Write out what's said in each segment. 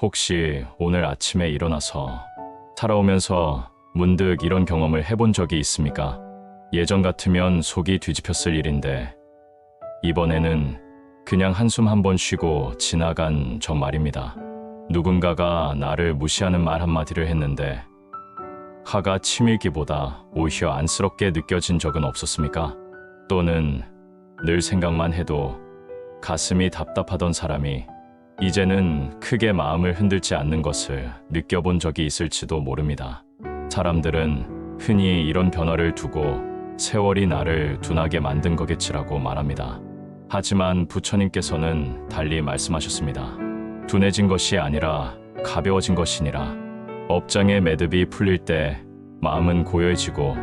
혹시 오늘 아침에 일어나서 살아오면서 문득 이런 경험을 해본 적이 있습니까? 예전 같으면 속이 뒤집혔을 일인데 이번에는 그냥 한숨 한 번 쉬고 지나간 저 말입니다. 누군가가 나를 무시하는 말 한마디를 했는데 화가 치밀기보다 오히려 안쓰럽게 느껴진 적은 없었습니까? 또는 늘 생각만 해도 가슴이 답답하던 사람이 이제는 크게 마음을 흔들지 않는 것을 느껴본 적이 있을지도 모릅니다. 사람들은 흔히 이런 변화를 두고 세월이 나를 둔하게 만든 거겠지라고 말합니다. 하지만 부처님께서는 달리 말씀하셨습니다. 둔해진 것이 아니라 가벼워진 것이니라. 업장의 매듭이 풀릴 때 마음은 고요해지고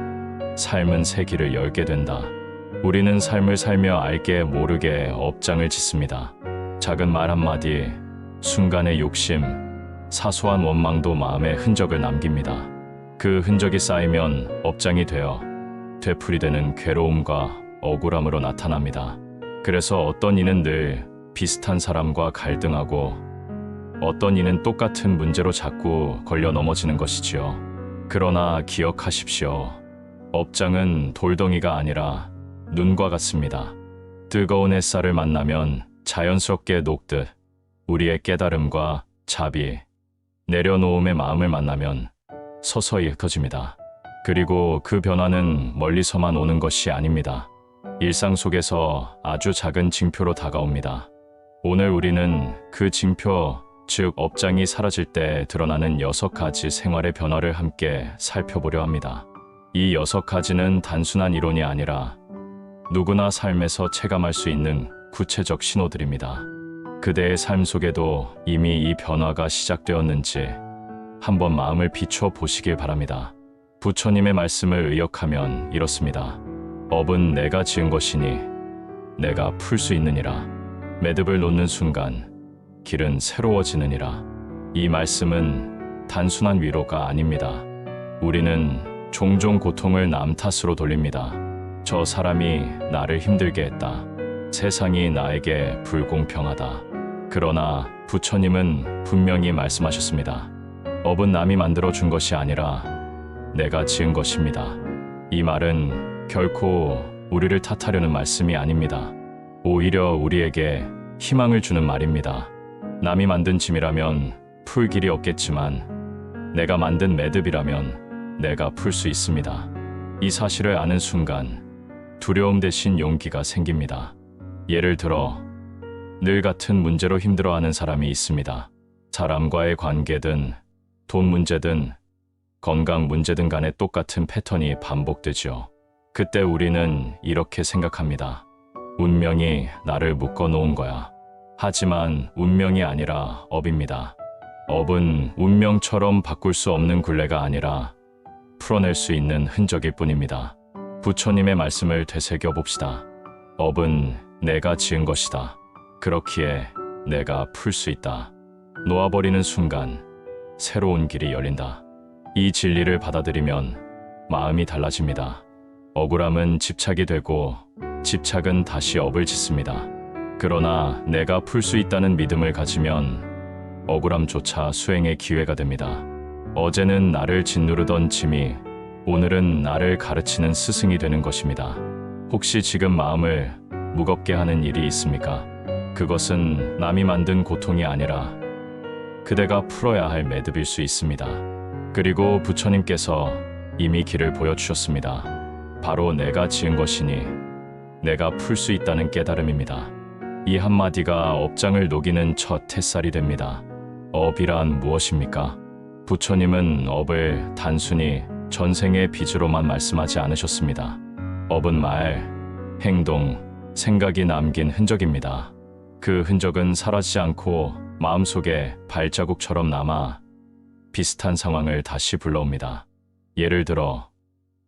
삶은 새 길을 열게 된다. 우리는 삶을 살며 알게 모르게 업장을 짓습니다. 작은 말 한마디, 순간의 욕심, 사소한 원망도 마음에 흔적을 남깁니다. 그 흔적이 쌓이면 업장이 되어 되풀이되는 괴로움과 억울함으로 나타납니다. 그래서 어떤 이는 늘 비슷한 사람과 갈등하고 어떤 이는 똑같은 문제로 자꾸 걸려 넘어지는 것이지요. 그러나 기억하십시오. 업장은 돌덩이가 아니라 눈과 같습니다. 뜨거운 햇살을 만나면 자연스럽게 녹듯 우리의 깨달음과 자비, 내려놓음의 마음을 만나면 서서히 흩어집니다. 그리고 그 변화는 멀리서만 오는 것이 아닙니다. 일상 속에서 아주 작은 징표로 다가옵니다. 오늘 우리는 그 징표, 즉 업장이 사라질 때 드러나는 여섯 가지 생활의 변화를 함께 살펴보려 합니다. 이 여섯 가지는 단순한 이론이 아니라 누구나 삶에서 체감할 수 있는 구체적 신호들입니다. 그대의 삶 속에도 이미 이 변화가 시작되었는지 한번 마음을 비춰 보시길 바랍니다. 부처님의 말씀을 의역하면 이렇습니다. 업은 내가 지은 것이니 내가 풀 수 있느니라. 매듭을 놓는 순간 길은 새로워지느니라. 이 말씀은 단순한 위로가 아닙니다. 우리는 종종 고통을 남 탓으로 돌립니다. 저 사람이 나를 힘들게 했다. 세상이 나에게 불공평하다. 그러나 부처님은 분명히 말씀하셨습니다. 업은 남이 만들어 준 것이 아니라 내가 지은 것입니다. 이 말은 결코 우리를 탓하려는 말씀이 아닙니다. 오히려 우리에게 희망을 주는 말입니다. 남이 만든 짐이라면 풀 길이 없겠지만 내가 만든 매듭이라면 내가 풀 수 있습니다. 이 사실을 아는 순간 두려움 대신 용기가 생깁니다. 예를 들어 늘 같은 문제로 힘들어하는 사람이 있습니다. 사람과의 관계든 돈 문제든 건강 문제든 간에 똑같은 패턴이 반복되죠. 그때 우리는 이렇게 생각합니다. 운명이 나를 묶어 놓은 거야. 하지만 운명이 아니라 업입니다. 업은 운명처럼 바꿀 수 없는 굴레가 아니라 풀어낼 수 있는 흔적일 뿐입니다. 부처님의 말씀을 되새겨 봅시다. 업은 내가 지은 것이다. 그렇기에 내가 풀 수 있다. 놓아버리는 순간 새로운 길이 열린다. 이 진리를 받아들이면 마음이 달라집니다. 억울함은 집착이 되고 집착은 다시 업을 짓습니다. 그러나 내가 풀 수 있다는 믿음을 가지면 억울함조차 수행의 기회가 됩니다. 어제는 나를 짓누르던 짐이 오늘은 나를 가르치는 스승이 되는 것입니다. 혹시 지금 마음을 무겁게 하는 일이 있습니까? 그것은 남이 만든 고통이 아니라 그대가 풀어야 할 매듭일 수 있습니다. 그리고 부처님께서 이미 길을 보여주셨습니다. 바로 내가 지은 것이니 내가 풀 수 있다는 깨달음입니다. 이 한마디가 업장을 녹이는 첫 햇살이 됩니다. 업이란 무엇입니까? 부처님은 업을 단순히 전생의 빚으로만 말씀하지 않으셨습니다. 업은 말, 행동, 생각이 남긴 흔적입니다. 그 흔적은 사라지지 않고 마음속에 발자국처럼 남아 비슷한 상황을 다시 불러옵니다. 예를 들어,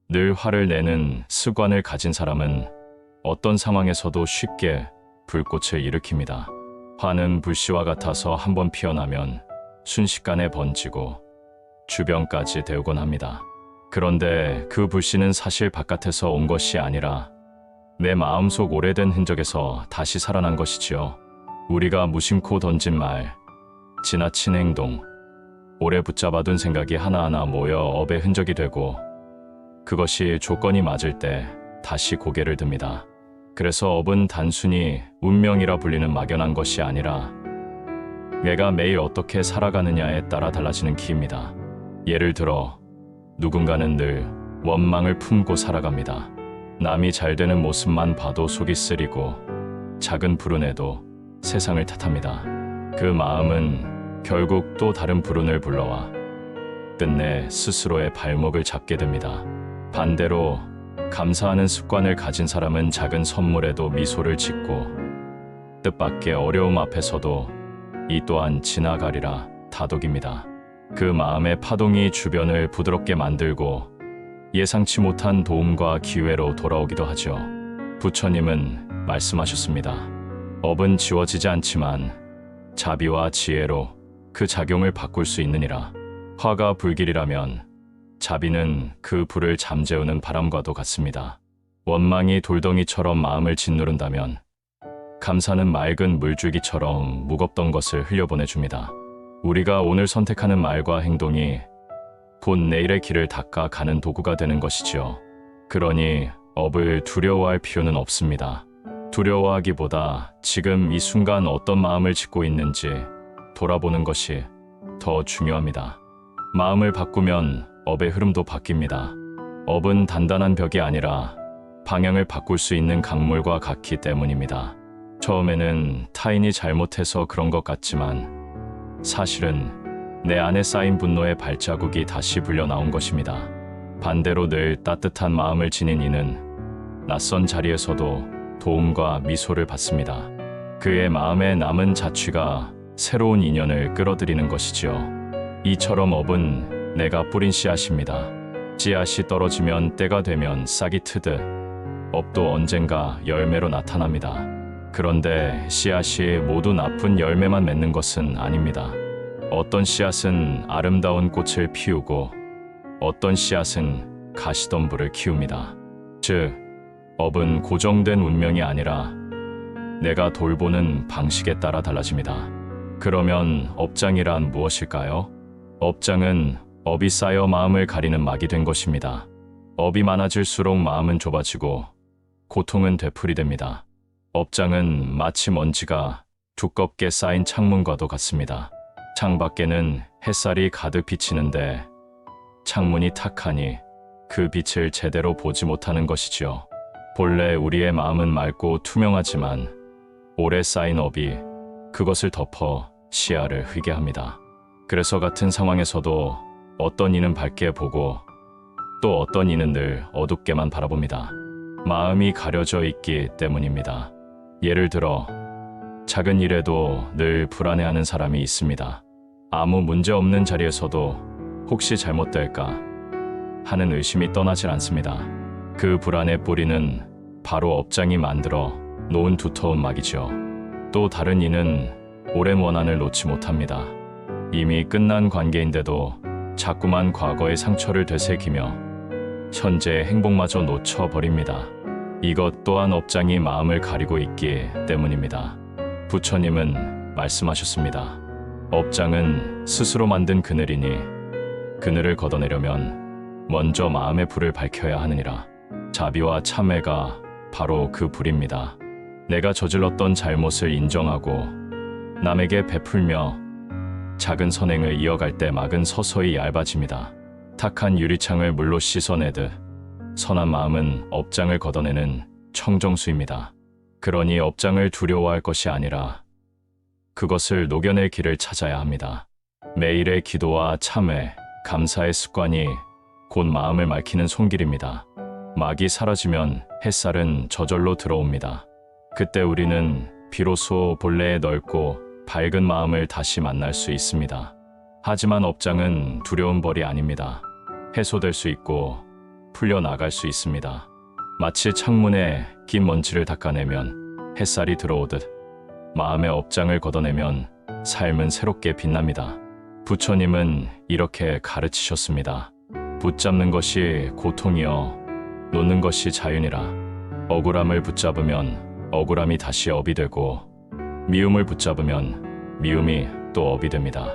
늘 화를 내는 습관을 가진 사람은 어떤 상황에서도 쉽게 불꽃을 일으킵니다. 화는 불씨와 같아서 한번 피어나면 순식간에 번지고 주변까지 데우곤 합니다. 그런데 그 불씨는 사실 바깥에서 온 것이 아니라 내 마음속 오래된 흔적에서 다시 살아난 것이지요. 우리가 무심코 던진 말, 지나친 행동, 오래 붙잡아둔 생각이 하나하나 모여 업의 흔적이 되고 그것이 조건이 맞을 때 다시 고개를 듭니다. 그래서 업은 단순히 운명이라 불리는 막연한 것이 아니라 내가 매일 어떻게 살아가느냐에 따라 달라지는 키입니다. 예를 들어 누군가는 늘 원망을 품고 살아갑니다. 남이 잘 되는 모습만 봐도 속이 쓰리고 작은 불운에도 세상을 탓합니다. 그 마음은 결국 또 다른 불운을 불러와 끝내 스스로의 발목을 잡게 됩니다. 반대로 감사하는 습관을 가진 사람은 작은 선물에도 미소를 짓고 뜻밖의 어려움 앞에서도 이 또한 지나가리라 다독입니다. 그 마음의 파동이 주변을 부드럽게 만들고 예상치 못한 도움과 기회로 돌아오기도 하죠. 부처님은 말씀하셨습니다. 업은 지워지지 않지만 자비와 지혜로 그 작용을 바꿀 수 있느니라. 화가 불길이라면 자비는 그 불을 잠재우는 바람과도 같습니다. 원망이 돌덩이처럼 마음을 짓누른다면 감사는 맑은 물줄기처럼 무겁던 것을 흘려보내줍니다. 우리가 오늘 선택하는 말과 행동이 곧 내일의 길을 닦아 가는 도구가 되는 것이지요. 그러니 업을 두려워할 필요는 없습니다. 두려워하기보다 지금 이 순간 어떤 마음을 짓고 있는지 돌아보는 것이 더 중요합니다. 마음을 바꾸면 업의 흐름도 바뀝니다. 업은 단단한 벽이 아니라 방향을 바꿀 수 있는 강물과 같기 때문입니다. 처음에는 타인이 잘못해서 그런 것 같지만 사실은 내 안에 쌓인 분노의 발자국이 다시 불려 나온 것입니다. 반대로 늘 따뜻한 마음을 지닌 이는 낯선 자리에서도 도움과 미소를 받습니다. 그의 마음에 남은 자취가 새로운 인연을 끌어들이는 것이지요. 이처럼 업은 내가 뿌린 씨앗입니다. 씨앗이 떨어지면 때가 되면 싹이 트듯 업도 언젠가 열매로 나타납니다. 그런데 씨앗이 모두 나쁜 열매만 맺는 것은 아닙니다. 어떤 씨앗은 아름다운 꽃을 피우고 어떤 씨앗은 가시덤불을 키웁니다. 즉, 업은 고정된 운명이 아니라 내가 돌보는 방식에 따라 달라집니다. 그러면 업장이란 무엇일까요? 업장은 업이 쌓여 마음을 가리는 막이 된 것입니다. 업이 많아질수록 마음은 좁아지고 고통은 되풀이됩니다. 업장은 마치 먼지가 두껍게 쌓인 창문과도 같습니다. 창밖에는 햇살이 가득 비치는데 창문이 탁하니 그 빛을 제대로 보지 못하는 것이지요. 본래 우리의 마음은 맑고 투명하지만 오래 쌓인 업이 그것을 덮어 시야를 흐게 합니다. 그래서 같은 상황에서도 어떤 이는 밝게 보고 또 어떤 이는 늘 어둡게만 바라봅니다. 마음이 가려져 있기 때문입니다. 예를 들어 작은 일에도 늘 불안해하는 사람이 있습니다. 아무 문제 없는 자리에서도 혹시 잘못될까 하는 의심이 떠나질 않습니다. 그 불안의 뿌리는 바로 업장이 만들어 놓은 두터운 막이죠. 또 다른 이는 오랜 원한을 놓지 못합니다. 이미 끝난 관계인데도 자꾸만 과거의 상처를 되새기며 현재의 행복마저 놓쳐버립니다. 이것 또한 업장이 마음을 가리고 있기 때문입니다. 부처님은 말씀하셨습니다. 업장은 스스로 만든 그늘이니 그늘을 걷어내려면 먼저 마음의 불을 밝혀야 하느니라. 자비와 참회가 바로 그 불입니다. 내가 저질렀던 잘못을 인정하고 남에게 베풀며 작은 선행을 이어갈 때 막은 서서히 얇아집니다. 탁한 유리창을 물로 씻어내듯 선한 마음은 업장을 걷어내는 청정수입니다. 그러니 업장을 두려워할 것이 아니라 그것을 녹여낼 길을 찾아야 합니다. 매일의 기도와 참회, 감사의 습관이 곧 마음을 맑히는 손길입니다. 막이 사라지면 햇살은 저절로 들어옵니다. 그때 우리는 비로소 본래의 넓고 밝은 마음을 다시 만날 수 있습니다. 하지만 업장은 두려운 벌이 아닙니다. 해소될 수 있고 풀려나갈 수 있습니다. 마치 창문에 긴 먼지를 닦아내면 햇살이 들어오듯 마음의 업장을 걷어내면 삶은 새롭게 빛납니다. 부처님은 이렇게 가르치셨습니다. 붙잡는 것이 고통이여 놓는 것이 자윤이라. 억울함을 붙잡으면 억울함이 다시 업이 되고 미움을 붙잡으면 미움이 또 업이 됩니다.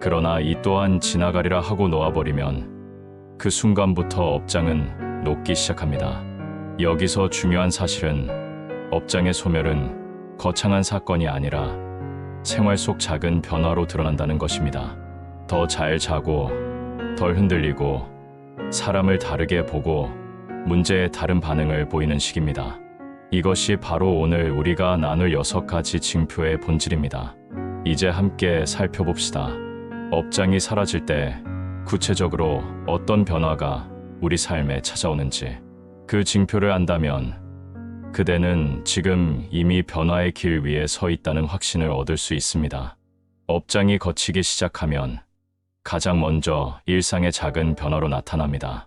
그러나 이 또한 지나가리라 하고 놓아버리면 그 순간부터 업장은 녹기 시작합니다. 여기서 중요한 사실은 업장의 소멸은 거창한 사건이 아니라 생활 속 작은 변화로 드러난다는 것입니다. 더 잘 자고, 덜 흔들리고, 사람을 다르게 보고, 문제에 다른 반응을 보이는 시기입니다. 이것이 바로 오늘 우리가 나눌 여섯 가지 징표의 본질입니다. 이제 함께 살펴봅시다. 업장이 사라질 때 구체적으로 어떤 변화가 우리 삶에 찾아오는지 그 징표를 안다면 그대는 지금 이미 변화의 길 위에 서 있다는 확신을 얻을 수 있습니다. 업장이 거치기 시작하면 가장 먼저 일상의 작은 변화로 나타납니다.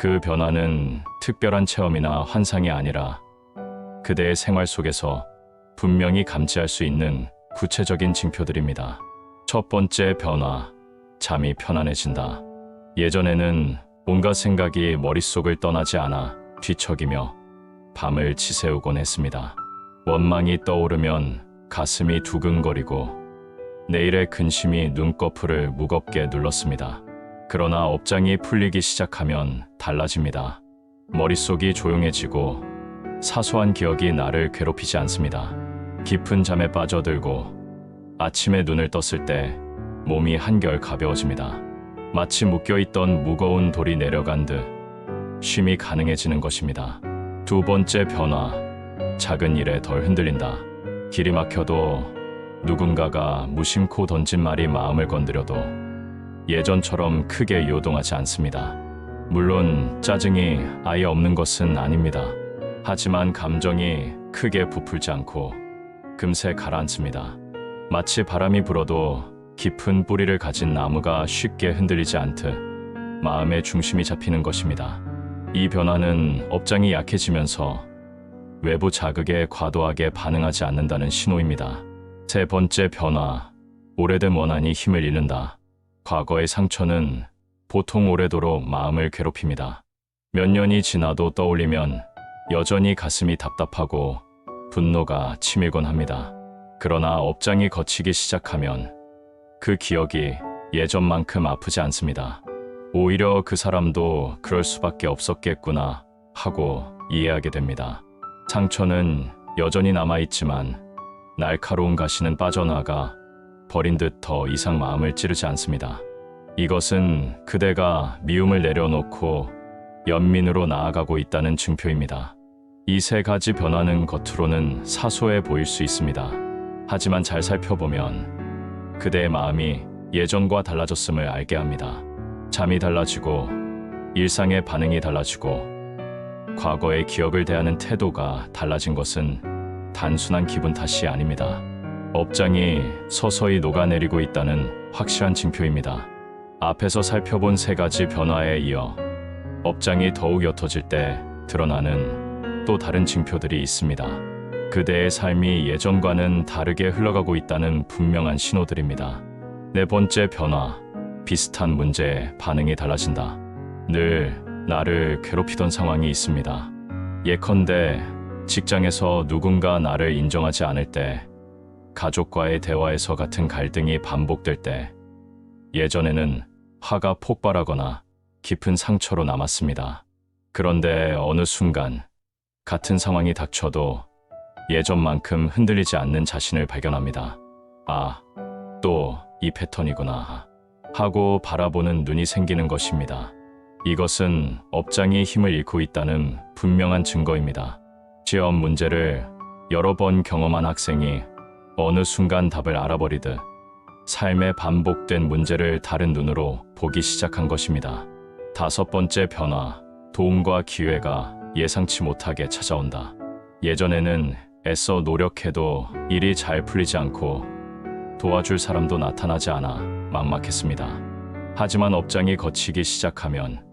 그 변화는 특별한 체험이나 환상이 아니라 그대의 생활 속에서 분명히 감지할 수 있는 구체적인 징표들입니다. 첫 번째 변화, 잠이 편안해진다. 예전에는 온갖 생각이 머릿속을 떠나지 않아 뒤척이며 밤을 지새우곤 했습니다. 원망이 떠오르면 가슴이 두근거리고 내일의 근심이 눈꺼풀을 무겁게 눌렀습니다. 그러나 업장이 풀리기 시작하면 달라집니다. 머릿속이 조용해지고 사소한 기억이 나를 괴롭히지 않습니다. 깊은 잠에 빠져들고 아침에 눈을 떴을 때 몸이 한결 가벼워집니다. 마치 묶여있던 무거운 돌이 내려간 듯 쉼이 가능해지는 것입니다. 두 번째 변화, 작은 일에 덜 흔들린다. 길이 막혀도 누군가가 무심코 던진 말이 마음을 건드려도 예전처럼 크게 요동하지 않습니다. 물론 짜증이 아예 없는 것은 아닙니다. 하지만 감정이 크게 부풀지 않고 금세 가라앉습니다. 마치 바람이 불어도 깊은 뿌리를 가진 나무가 쉽게 흔들리지 않듯 마음의 중심이 잡히는 것입니다. 이 변화는 업장이 약해지면서 외부 자극에 과도하게 반응하지 않는다는 신호입니다. 세 번째 변화, 오래된 원한이 힘을 잃는다. 과거의 상처는 보통 오래도록 마음을 괴롭힙니다. 몇 년이 지나도 떠올리면 여전히 가슴이 답답하고 분노가 치밀곤 합니다. 그러나 업장이 거치기 시작하면 그 기억이 예전만큼 아프지 않습니다. 오히려 그 사람도 그럴 수밖에 없었겠구나 하고 이해하게 됩니다. 상처는 여전히 남아있지만 날카로운 가시는 빠져나가 버린 듯 더 이상 마음을 찌르지 않습니다. 이것은 그대가 미움을 내려놓고 연민으로 나아가고 있다는 증표입니다. 이 세 가지 변화는 겉으로는 사소해 보일 수 있습니다. 하지만 잘 살펴보면 그대의 마음이 예전과 달라졌음을 알게 합니다. 잠이 달라지고 일상의 반응이 달라지고 과거의 기억을 대하는 태도가 달라진 것은 단순한 기분 탓이 아닙니다. 업장이 서서히 녹아내리고 있다는 확실한 징표입니다. 앞에서 살펴본 세 가지 변화에 이어 업장이 더욱 옅어질 때 드러나는 또 다른 징표들이 있습니다. 그대의 삶이 예전과는 다르게 흘러가고 있다는 분명한 신호들입니다. 네 번째 변화, 비슷한 문제에 반응이 달라진다. 늘 나를 괴롭히던 상황이 있습니다. 예컨대 직장에서 누군가 나를 인정하지 않을 때, 가족과의 대화에서 같은 갈등이 반복될 때, 예전에는 화가 폭발하거나 깊은 상처로 남았습니다. 그런데 어느 순간 같은 상황이 닥쳐도 예전만큼 흔들리지 않는 자신을 발견합니다. 아, 또 이 패턴이구나. 하고 바라보는 눈이 생기는 것입니다. 이것은 업장이 힘을 잃고 있다는 분명한 증거입니다. 시험 문제를 여러 번 경험한 학생이 어느 순간 답을 알아버리듯 삶의 반복된 문제를 다른 눈으로 보기 시작한 것입니다. 다섯 번째 변화, 도움과 기회가 예상치 못하게 찾아온다. 예전에는 애써 노력해도 일이 잘 풀리지 않고 도와줄 사람도 나타나지 않아 막막했습니다. 하지만 업장이 거치기 시작하면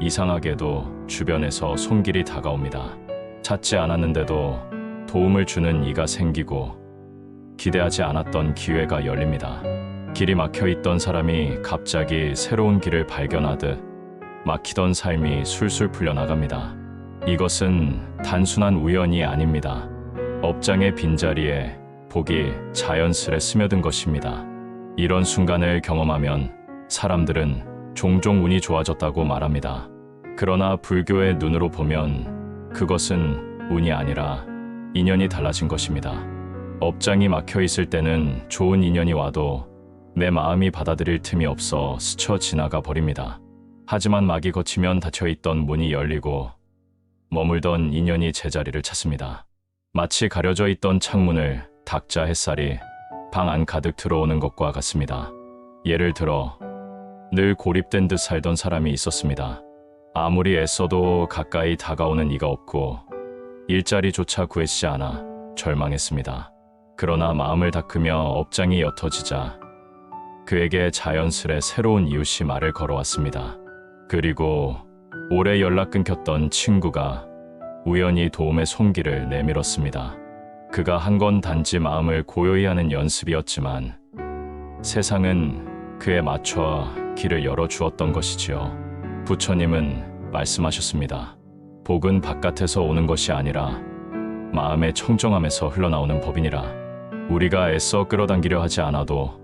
이상하게도 주변에서 손길이 다가옵니다. 찾지 않았는데도 도움을 주는 이가 생기고 기대하지 않았던 기회가 열립니다. 길이 막혀 있던 사람이 갑자기 새로운 길을 발견하듯 막히던 삶이 술술 풀려나갑니다. 이것은 단순한 우연이 아닙니다. 업장의 빈자리에 복이 자연스레 스며든 것입니다. 이런 순간을 경험하면 사람들은 종종 운이 좋아졌다고 말합니다. 그러나 불교의 눈으로 보면 그것은 운이 아니라 인연이 달라진 것입니다. 업장이 막혀 있을 때는 좋은 인연이 와도 내 마음이 받아들일 틈이 없어 스쳐 지나가 버립니다. 하지만 막이 거치면 닫혀 있던 문이 열리고 머물던 인연이 제자리를 찾습니다. 마치 가려져 있던 창문을 닥자 햇살이 방 안 가득 들어오는 것과 같습니다. 예를 들어 늘 고립된 듯 살던 사람이 있었습니다. 아무리 애써도 가까이 다가오는 이가 없고 일자리조차 구해지지 않아 절망했습니다. 그러나 마음을 닦으며 업장이 옅어지자 그에게 자연스레 새로운 이웃이 말을 걸어왔습니다. 그리고 오래 연락 끊겼던 친구가 우연히 도움의 손길을 내밀었습니다. 그가 한 건 단지 마음을 고요히 하는 연습이었지만 세상은 그에 맞춰 길을 열어주었던 것이지요. 부처님은 말씀하셨습니다. 복은 바깥에서 오는 것이 아니라 마음의 청정함에서 흘러나오는 법이니라. 우리가 애써 끌어당기려 하지 않아도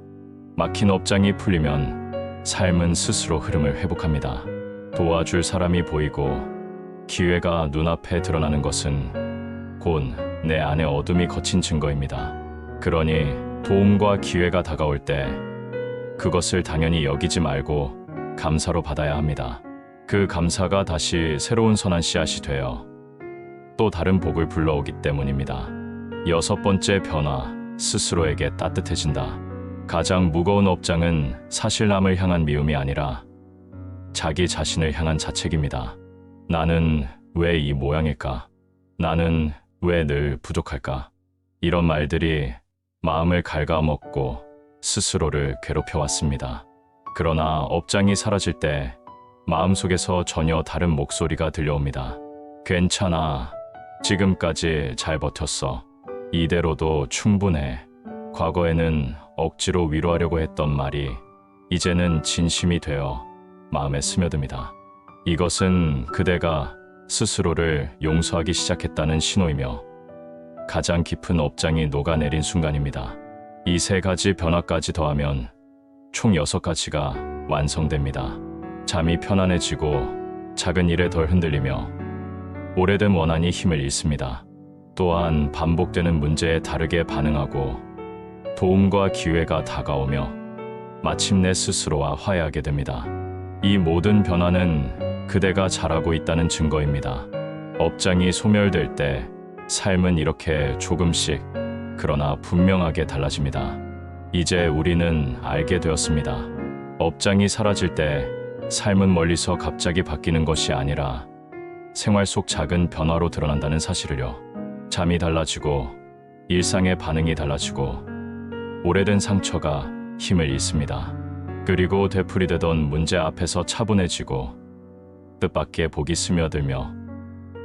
막힌 업장이 풀리면 삶은 스스로 흐름을 회복합니다. 도와줄 사람이 보이고 기회가 눈앞에 드러나는 것은 곧 내 안에 어둠이 거친 증거입니다. 그러니 도움과 기회가 다가올 때 그것을 당연히 여기지 말고 감사로 받아야 합니다. 그 감사가 다시 새로운 선한 씨앗이 되어 또 다른 복을 불러오기 때문입니다. 여섯 번째 변화, 스스로에게 따뜻해진다. 가장 무거운 업장은 사실 남을 향한 미움이 아니라 자기 자신을 향한 자책입니다. 나는 왜 이 모양일까? 나는 왜 늘 부족할까? 이런 말들이 마음을 갉아먹고 스스로를 괴롭혀왔습니다. 그러나 업장이 사라질 때 마음속에서 전혀 다른 목소리가 들려옵니다. 괜찮아. 지금까지 잘 버텼어. 이대로도 충분해. 과거에는 억지로 위로하려고 했던 말이 이제는 진심이 되어 마음에 스며듭니다. 이것은 그대가 스스로를 용서하기 시작했다는 신호이며 가장 깊은 업장이 녹아내린 순간입니다. 이 세 가지 변화까지 더하면 총 여섯 가지가 완성됩니다. 잠이 편안해지고 작은 일에 덜 흔들리며 오래된 원한이 힘을 잃습니다. 또한 반복되는 문제에 다르게 반응하고 도움과 기회가 다가오며 마침내 스스로와 화해하게 됩니다. 이 모든 변화는 그대가 잘하고 있다는 증거입니다. 업장이 소멸될 때 삶은 이렇게 조금씩 그러나 분명하게 달라집니다. 이제 우리는 알게 되었습니다. 업장이 사라질 때 삶은 멀리서 갑자기 바뀌는 것이 아니라 생활 속 작은 변화로 드러난다는 사실을요. 잠이 달라지고 일상의 반응이 달라지고 오래된 상처가 힘을 잃습니다. 그리고 되풀이되던 문제 앞에서 차분해지고 뜻밖의 복이 스며들며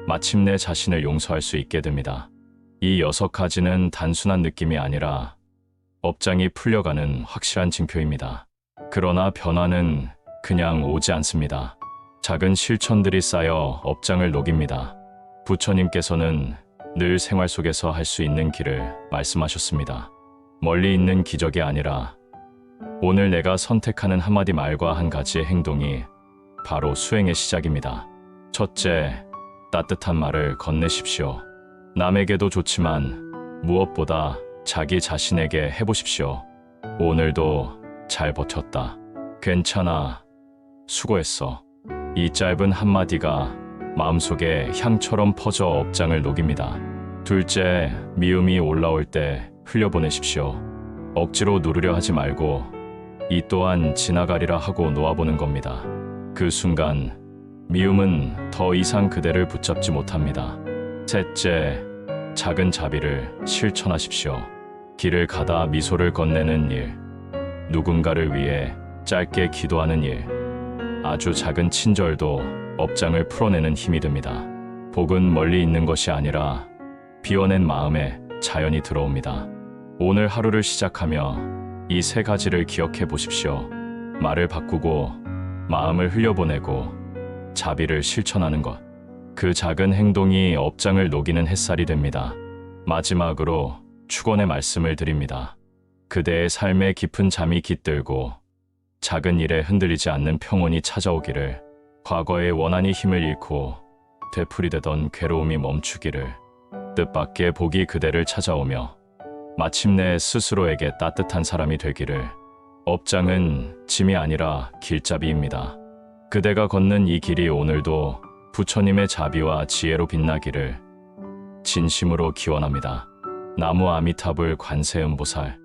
마침내 자신을 용서할 수 있게 됩니다. 이 여섯 가지는 단순한 느낌이 아니라 업장이 풀려가는 확실한 징표입니다. 그러나 변화는 그냥 오지 않습니다. 작은 실천들이 쌓여 업장을 녹입니다. 부처님께서는 늘 생활 속에서 할 수 있는 길을 말씀하셨습니다. 멀리 있는 기적이 아니라 오늘 내가 선택하는 한마디 말과 한 가지의 행동이 바로 수행의 시작입니다. 첫째, 따뜻한 말을 건네십시오. 남에게도 좋지만 무엇보다 자기 자신에게 해보십시오. 오늘도 잘 버텼다. 괜찮아. 수고했어. 이 짧은 한마디가 마음속에 향처럼 퍼져 업장을 녹입니다. 둘째, 미움이 올라올 때 흘려보내십시오. 억지로 누르려 하지 말고 이 또한 지나가리라 하고 놓아보는 겁니다. 그 순간 미움은 더 이상 그대를 붙잡지 못합니다. 셋째, 작은 자비를 실천하십시오. 길을 가다 미소를 건네는 일, 누군가를 위해 짧게 기도하는 일, 아주 작은 친절도 업장을 풀어내는 힘이 됩니다. 복은 멀리 있는 것이 아니라 비워낸 마음에 자연히 들어옵니다. 오늘 하루를 시작하며 이 세 가지를 기억해 보십시오. 말을 바꾸고 마음을 흘려보내고 자비를 실천하는 것. 그 작은 행동이 업장을 녹이는 햇살이 됩니다. 마지막으로 축원의 말씀을 드립니다. 그대의 삶에 깊은 잠이 깃들고 작은 일에 흔들리지 않는 평온이 찾아오기를 과거의 원한이 힘을 잃고 되풀이되던 괴로움이 멈추기를 뜻밖의 복이 그대를 찾아오며 마침내 스스로에게 따뜻한 사람이 되기를 업장은 짐이 아니라 길잡이입니다. 그대가 걷는 이 길이 오늘도 부처님의 자비와 지혜로 빛나기를 진심으로 기원합니다. 나무 아미타불 관세음보살